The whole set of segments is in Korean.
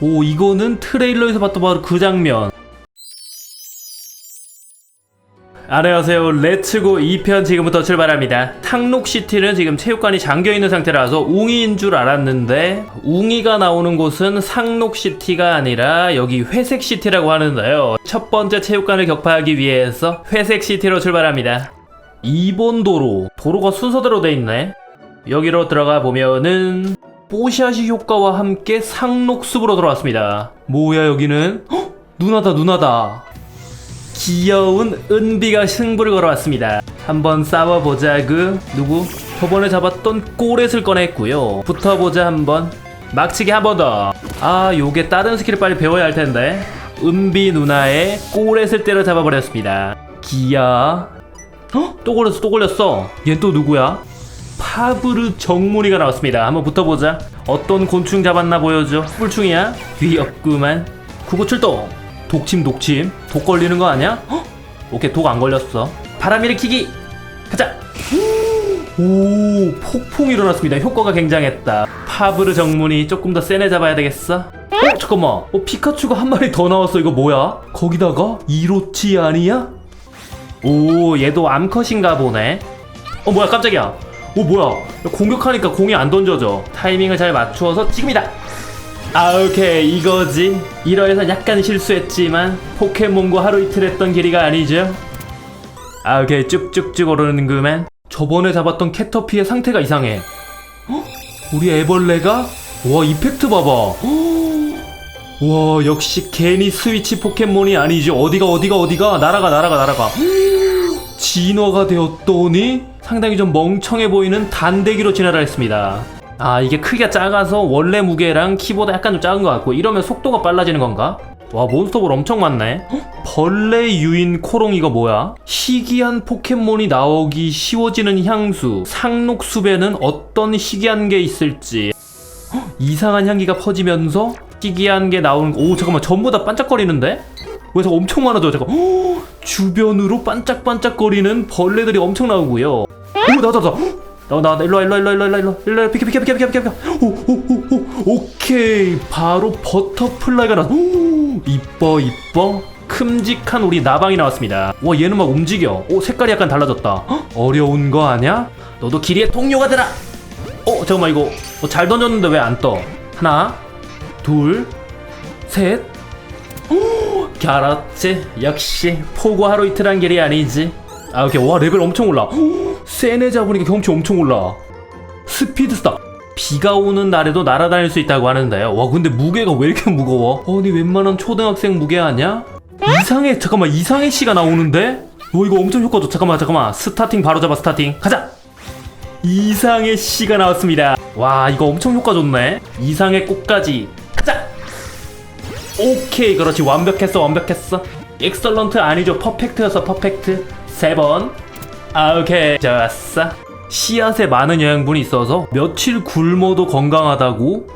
오 이거는 트레일러에서 봤던 바로 그 장면. 안녕하세요. 레츠고 2편 지금부터 출발합니다. 탕록시티는 지금 체육관이 잠겨있는 상태라서 웅이인 줄 알았는데 웅이가 나오는 곳은 상록시티가 아니라 여기 회색시티라고 하는데요. 첫 번째 체육관을 격파하기 위해서 회색시티로 출발합니다. 2번 도로 도로가 순서대로 돼 있네. 여기로 들어가 보면은 뽀샤시 효과와 함께 상록숲으로 들어왔습니다. 뭐야 여기는? 헉! 누나다 누나다. 귀여운 은비가 승부를 걸어왔습니다. 한번 싸워보자 그 누구? 저번에 잡았던 꼬렛을 꺼냈고요. 붙어보자 한번. 막치기 한 번 더. 아 요게 다른 스킬을 빨리 배워야 할 텐데. 은비 누나의 꼬렛을 때려 잡아버렸습니다. 기야. 어? 또 걸렸어 또 걸렸어. 얘 또 누구야? 파브르 정문이가 나왔습니다. 한번 붙어보자. 어떤 곤충 잡았나 보여줘. 뿔충이야? 귀엽구만. 구구 출동. 독침 독침. 독 걸리는 거 아니야? 헉! 오케이 독 안 걸렸어. 바람 일으키기. 가자. 오 폭풍이 일어났습니다. 효과가 굉장했다. 파브르 정문이 조금 더 세네 잡아야 되겠어. 어 잠깐만. 어 피카츄가 한 마리 더 나왔어. 이거 뭐야? 거기다가 이로치 아니야? 오 얘도 암컷인가 보네. 어 뭐야 깜짝이야. 오 뭐야. 공격하니까 공이 안 던져져. 타이밍을 잘 맞추어서 지금이다. 아 오케이. 이거지. 이러해서 약간 실수했지만 포켓몬고 하루 이틀 했던 길이가 아니죠. 아 오케이. 쭉쭉쭉 오르는 그만. 저번에 잡았던 캐터피의 상태가 이상해. 헉? 우리 애벌레가? 와 이펙트 봐봐. 헉! 와 역시 괜히 스위치 포켓몬이 아니죠. 어디가 어디가 어디가? 날아가 날아가 날아가. 진화가 되었더니 상당히 좀 멍청해 보이는 단대기로 진화를 했습니다. 아 이게 크기가 작아서 원래 무게랑 키보다 약간 좀 작은 것 같고 이러면 속도가 빨라지는 건가? 와 몬스터볼 엄청 많네 헉, 벌레 유인 코롱 이거 뭐야? 희귀한 포켓몬이 나오기 쉬워지는 향수 상록숲에는 어떤 희귀한 게 있을지 헉, 이상한 향기가 퍼지면서 희귀한 게 나오는 오 잠깐만 전부 다 반짝거리는데? 왜 저거 엄청 많아져 잠깐 헉, 주변으로 반짝반짝거리는 벌레들이 엄청 나오고요 오 나다 나다 나나 일로 와 일로 와 일로 와 일로 와 일로 와. 일로 와 비켜 비켜 비켜 비켜 비켜 비켜. 오오오오. 오케이. 바로 버터플라이가 나. 오, 이뻐 이뻐. 큼직한 우리 나방이 나왔습니다. 와 얘는 막 움직여. 오 색깔이 약간 달라졌다. 헉, 어려운 거 아냐 너도 길이의 통료가 되라. 어 잠깐만 이거. 어, 잘 던졌는데 왜 안 떠? 하나 둘셋. 그렇지 역시 포고 하루 이틀 한 길이 아니지. 아 오케이. 와 레벨 엄청 올라 세네 잡으니까 경치 엄청 올라. 스피드스타 비가 오는 날에도 날아다닐 수 있다고 하는데요 와 근데 무게가 왜 이렇게 무거워? 아니 웬만한 초등학생 무게 아니야? 이상해 잠깐만 이상해 씨가 나오는데? 어 이거 엄청 효과 좋 잠깐만 잠깐만. 스타팅 바로 잡아 스타팅. 가자! 이상의 씨가 나왔습니다. 와 이거 엄청 효과 좋네. 이상의 꽃까지. 가자! 오케이 그렇지. 완벽했어 완벽했어. 엑설런트 아니죠. 퍼펙트였어 퍼펙트 세 번 아 오케이. 좋았어. 씨앗에 많은 영양분이 있어서 며칠 굶어도 건강하다고?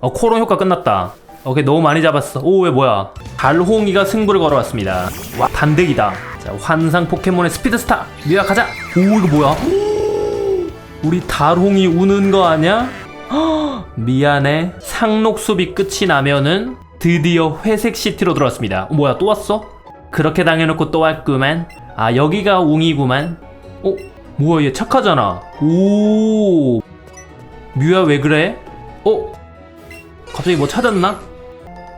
어 코론 효과 끝났다. 오케이 너무 많이 잡았어. 오 왜 뭐야? 달홍이가 승부를 걸어왔습니다. 와 단대기다. 자 환상 포켓몬의 스피드스타. 미야 가자. 오 이거 뭐야? 우리 달홍이 우는 거 아냐? 헉, 미안해. 상록숲이 끝이 나면은 드디어 회색 시티로 들어왔습니다. 어, 뭐야 또 왔어? 그렇게 당해놓고 또 왔구만. 아 여기가 웅이구만. 어 뭐야 얘 착하잖아. 오 뮤야 왜 그래? 어 갑자기 뭐 찾았나?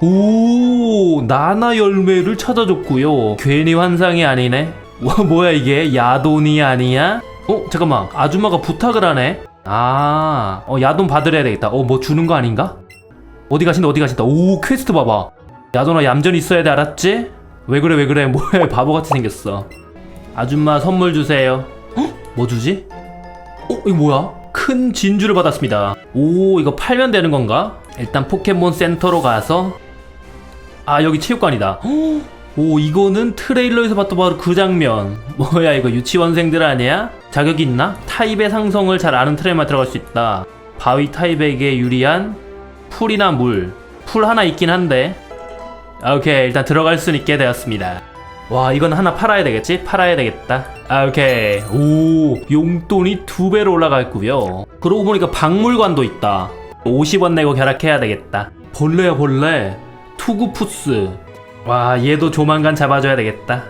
오 나나 열매를 찾아줬고요. 괜히 환상이 아니네. 와 뭐야 이게 야돈이 아니야? 어 잠깐만 아줌마가 부탁을 하네. 아, 어 야돈 받으래야 되겠다. 어 뭐 주는 거 아닌가? 어디 가신다 어디 가신다 오 퀘스트 봐봐 야돈아 얌전히 있어야 돼 알았지? 왜 그래 왜 그래 뭐야 바보같이 생겼어 아줌마 선물 주세요 어? 뭐 주지? 어 이거 뭐야? 큰 진주를 받았습니다 오 이거 팔면 되는 건가? 일단 포켓몬 센터로 가서 아 여기 체육관이다 헉, 오 이거는 트레일러에서 봤던 바로 그 장면 뭐야 이거 유치원생들 아니야? 자격이 있나? 타입의 상성을 잘 아는 트레이만 들어갈 수 있다 바위 타입에게 유리한 풀이나 물, 풀 하나 있긴 한데 아, 오케이 일단 들어갈 수 있게 되었습니다 와 이건 하나 팔아야 되겠지? 팔아야 되겠다. 아 오케이. 오 용돈이 두 배로 올라갔고요. 그러고 보니까 박물관도 있다. 50원 내고 결합해야 되겠다. 벌레야 벌레. 투구푸스. 와 얘도 조만간 잡아줘야 되겠다.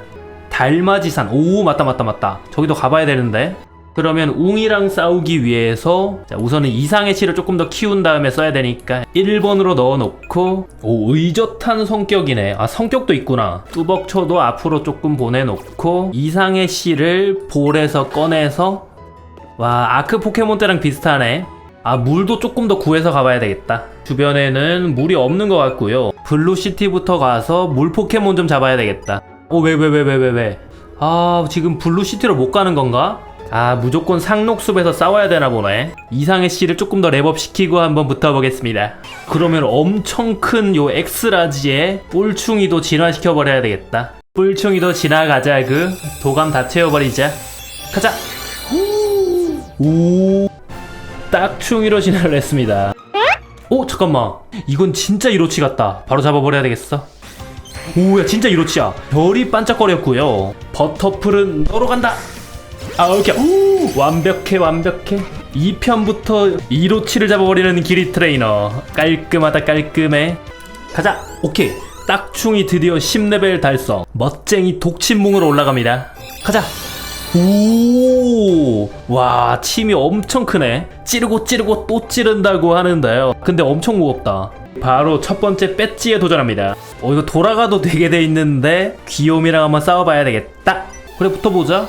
달마지산. 오 맞다 맞다 맞다. 저기도 가봐야 되는데 그러면 웅이랑 싸우기 위해서 자, 우선은 이상의 실을 조금 더 키운 다음에 써야 되니까 1번으로 넣어놓고 오 의젓한 성격이네. 아 성격도 있구나. 뚜벅초도 앞으로 조금 보내놓고 이상의 실을 볼에서 꺼내서 와 아크 포켓몬 때랑 비슷하네. 아 물도 조금 더 구해서 가봐야 되겠다. 주변에는 물이 없는 것 같고요. 블루시티부터 가서 물 포켓몬 좀 잡아야 되겠다. 어왜왜 왜 왜 왜왜 아 지금 블루시티로 못 가는 건가? 아 무조건 상록숲에서 싸워야 되나 보네. 이상의 씨를 조금 더 랩업시키고 한번 붙어보겠습니다. 그러면 엄청 큰 요 엑스라지에 뿔충이도 진화시켜 버려야 되겠다. 뿔충이도 지나가자 그. 도감 다 채워버리자. 가자! 오! 딱충이로 진화를 했습니다. 오 잠깐만. 이건 진짜 이로치 같다. 바로 잡아버려야 되겠어? 오야 진짜 이로치야. 별이 반짝거렸고요. 버터풀은 너로 간다 아 오케이 오, 완벽해 완벽해 2편부터 이로치를 잡아버리는 기리 트레이너 깔끔하다 깔끔해 가자 오케이 딱충이 드디어 10레벨 달성 멋쟁이 독침몽으로 올라갑니다 가자 오, 와, 침이 엄청 크네. 찌르고 찌르고 또 찌른다고 하는데요. 근데 엄청 무겁다. 바로 첫 번째 배지에 도전합니다. 어, 이거 돌아가도 되게 돼 있는데, 귀요미랑 한번 싸워봐야 되겠다. 그래, 붙어보자.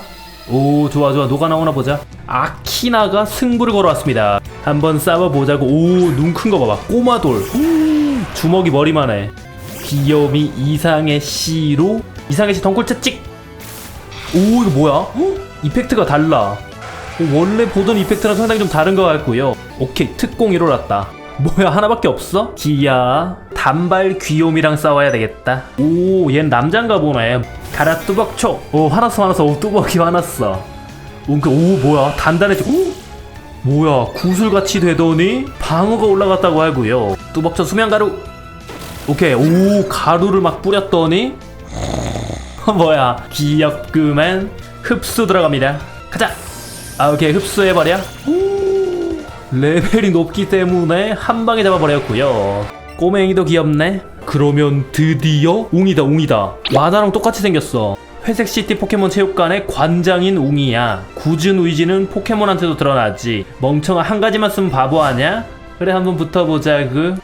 오, 좋아, 좋아. 누가 나오나 보자. 아키나가 승부를 걸어왔습니다. 한번 싸워보자고. 오, 눈 큰 거 봐봐. 꼬마돌. 오, 주먹이 머리만 해. 귀요미 이상의 씨로 이상의 씨 덩굴 채찍. 오 이거 뭐야? 헉, 이펙트가 달라 오, 원래 보던 이펙트랑 상당히 좀 다른 것 같고요 오케이 특공 일어났다 뭐야 하나밖에 없어? 기야 단발 귀요미랑 싸워야 되겠다 오 얜 남잔가 보네 가라 뚜벅초. 오 화났어 화났어. 오 뚜벅이 화났어. 오, 그, 오 뭐야? 단단해지 오 뭐야? 구슬같이 되더니 방어가 올라갔다고 하고요. 뚜벅초 수면가루. 오케이. 오 가루를 막 뿌렸더니 뭐야? 귀엽구만 흡수 들어갑니다. 가자. 아 오케이. 흡수해버려. 오, 레벨이 높기 때문에 한 방에 잡아버렸고요. 꼬맹이도 귀엽네 그러면 드디어 웅이다 웅이다. 와나랑 똑같이 생겼어. 회색 시티 포켓몬 체육관의 관장인 웅이야. 굳은 의지는 포켓몬한테도 드러나지. 멍청한 한 가지만 쓰면 바보 아냐? 그래 한번 붙어보자 그.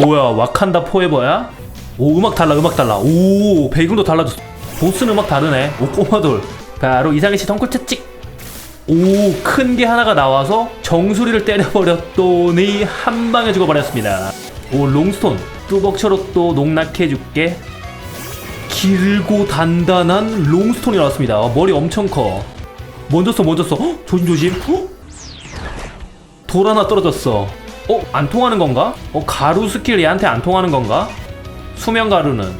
뭐야 와칸다 포에버야? 오 음악 달라 음악 달라. 오 배경도 달라졌어. 보스는 음악 다르네. 오 꼬마돌. 바로 이상의 씨 덩굴 채 찍. 오 큰 게 하나가 나와서 정수리를 때려버렸더니 한 방에 죽어버렸습니다. 오 롱스톤 뚜벅처로 또 농락해 줄게 길고 단단한 롱스톤이 나왔습니다 어, 머리 엄청 커 먼저 써 먼저 써 헉, 조심조심 헉? 돌 하나 떨어졌어 어? 안 통하는 건가? 어 가루 스킬 얘한테 안 통하는 건가? 수면 가루는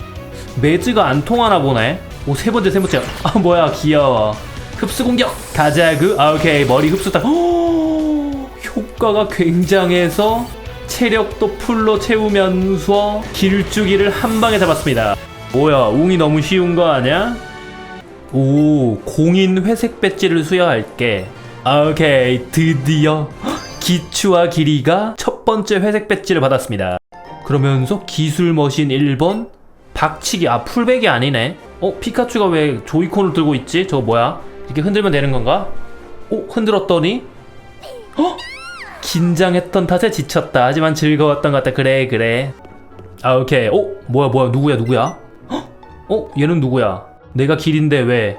매즈가 안 통하나 보네. 오 세 번째 세 번째. 아 뭐야 귀여워. 흡수 공격 가자 그. 아 오케이 머리 흡수 딱. 오, 효과가 굉장해서 체력도 풀로 채우면서 길쭉이를 한 방에 잡았습니다. 뭐야 웅이 너무 쉬운 거 아니야? 오 공인 회색 배지를 수여할게. 아, 오케이 드디어 기추와 길이가 첫 번째 회색 배지를 받았습니다. 그러면서 기술 머신 1번 박치기 아 풀백이 아니네 어 피카츄가 왜 조이콘을 들고 있지 저거 뭐야 이렇게 흔들면 되는 건가 어 흔들었더니 어 긴장했던 탓에 지쳤다 하지만 즐거웠던 것 같다 그래 그래 아 오케이 어 뭐야 뭐야 누구야 누구야 헉? 어 얘는 누구야 내가 길인데 왜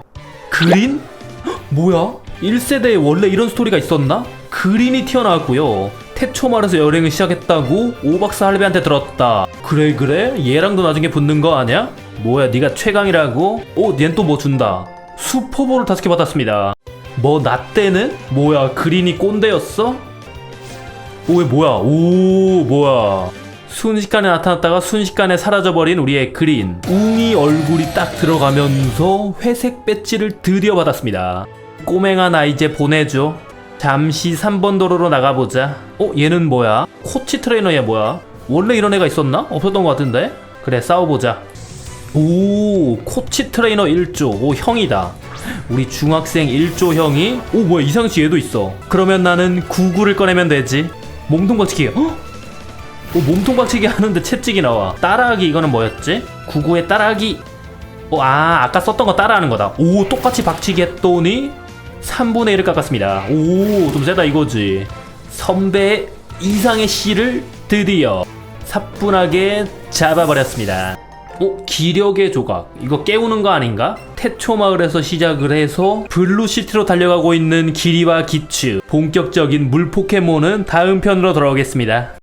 그린 헉, 뭐야 1세대에 원래 이런 스토리가 있었나 그린이 튀어나왔고요 태초말에서 여행을 시작했다고 오박사 할배한테 들었다. 그래 그래? 얘랑도 나중에 붙는 거 아냐? 뭐야 네가 최강이라고? 오, 얜 또 뭐 준다. 슈퍼볼을 다섯 개 받았습니다. 뭐 나 때는? 뭐야 그린이 꼰대였어? 오왜 뭐야? 오 뭐야? 순식간에 나타났다가 순식간에 사라져버린 우리의 그린 웅이 얼굴이 딱 들어가면서 회색 배지를 드디어 받았습니다 꼬맹아 나 이제 보내줘 잠시 3번 도로로 나가보자. 어, 얘는 뭐야? 코치 트레이너 얘 뭐야? 원래 이런 애가 있었나? 없었던 것 같은데? 그래, 싸워보자. 오, 코치 트레이너 1조. 오, 형이다. 우리 중학생 1조 형이? 오, 뭐야, 이상씨 얘도 있어. 그러면 나는 구구를 꺼내면 되지. 몸통박치기. 어? 오 몸통 박치기 하는데 채찍이 나와 따라하기 이거는 뭐였지? 구구의 따라하기 어, 아 아까 썼던 거 따라하는 거다 오 똑같이 박치기 했더니 3분의 1을 깎았습니다 오 좀 세다 이거지 선배 이상의 씨를 드디어 사뿐하게 잡아버렸습니다 오 기력의 조각. 이거 깨우는 거 아닌가? 태초 마을에서 시작을 해서 블루시티로 달려가고 있는 기리와 기츠. 본격적인 물 포켓몬은 다음 편으로 돌아오겠습니다